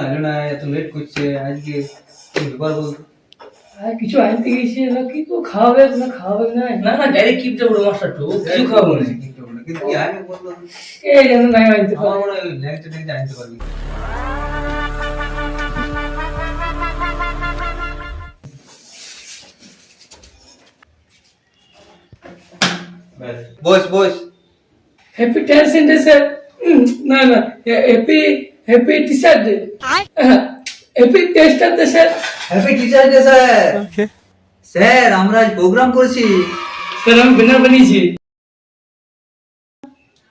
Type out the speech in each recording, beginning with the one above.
আইলো না এত লেট করছে আজকে কি ব্যাপার বলতো আর কিছু আনতে গেছি না কি তো খাওয়াবে না খাওয়াবে না না না ডাইরেক্ট কিপটা বড় মাস্টার তো কিছু খাব না কিন্তু কি আইলো বলল কে জানে নাই আনতে আমার পারে মনে হয় ল্যাংচা ট্যাংচা আনতে পারবি boss boss happy tension day sir না না happy happy teacher day happy tester day sir happy teacher day sir sir আমরা আজ প্রোগ্রাম করছি। স্যার আমি বিনা বানিয়েছি।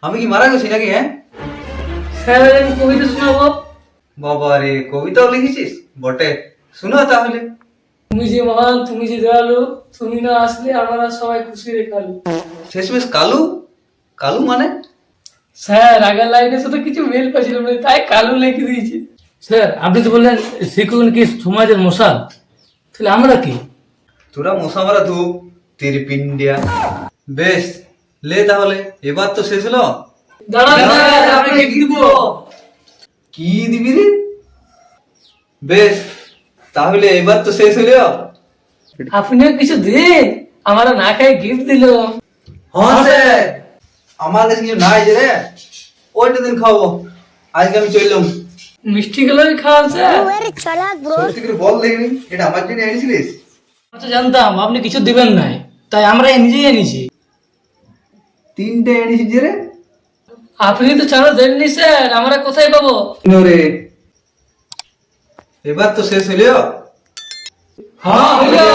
আমি কি মারা গেছি নাকি হ্যাঁ? স্যার আমি কবিতা শোনাবো। বাবা রে কবিতাও লিখেছিস? বটে। শোনা তাহলে। তুমি যে মহান তুমি যে দয়ালু তুমি না আসলে আমরা সবাই খুশি রেখালু শেষমেশ কালু? কালু মানে? স্যার আগের লাইনের সাথে কিছু মেল পাচ্ছিল না তাই কালু লিখে দিয়েছি। স্যার আপনি তো বললেন শিক্ষক কি সমাজের মশাল তাহলে আমরা কি? তোরা মশা মারা ধূপ তিরপিন্ডিয়া বেশ লে তাহলে এবার তো শেষ হলো। কি দিবি? রে? বেশ তাহলে এবার তো শেষ হলো। আপনিও কিছু দিন আমার না খাই গিফট দিল। হ্যাঁ স্যার। আমার কাছে কিছু নাই যে রে। ওইটা দিন খাব আজকে আমি চললাম। মিষ্টি গুলো স্যার সত্যি করে বল এটা আমার জন্য এনেছিলিস? আচ্ছা জানতাম। আপনি কিছু দিবেন নাই। তাই আমরা নিজেই এনেছি। তিনটে এনেছিস যে রে? আপনি তো চালো দেননি স্যার। আমরা কোথায় পাবো? রে। এবার তো শেষ হলো হ্যাঁ হলো